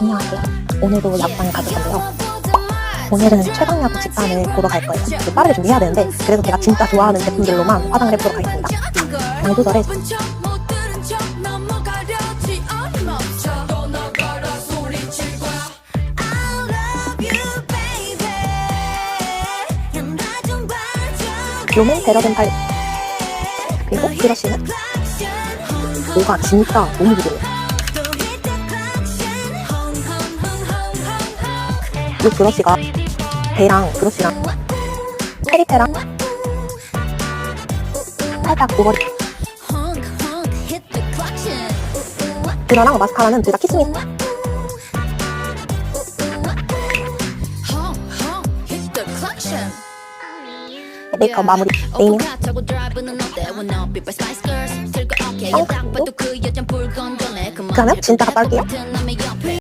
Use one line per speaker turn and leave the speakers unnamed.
안녕하세요. 오늘도 가볼 건데요. 오늘은 최강 야구 직관을 보러 갈 거예요. 그 빠르게 준비해야 되는데 그래서 제가 진짜 좋아하는 제품들로만 화장을 해보도록 하겠습니다. 양조절에 롬은 베러덴 팔 그리고 브러쉬는 뭐가 진짜 너무 부드러워요. 이 브러쉬가 배랑 브러쉬랑 페리페랑 살짝 오버리 그러랑 마스카라는 둘 다 키스미 메이크업 마무리 네이밍
그러면
그러면 진짜 갔다 올게요.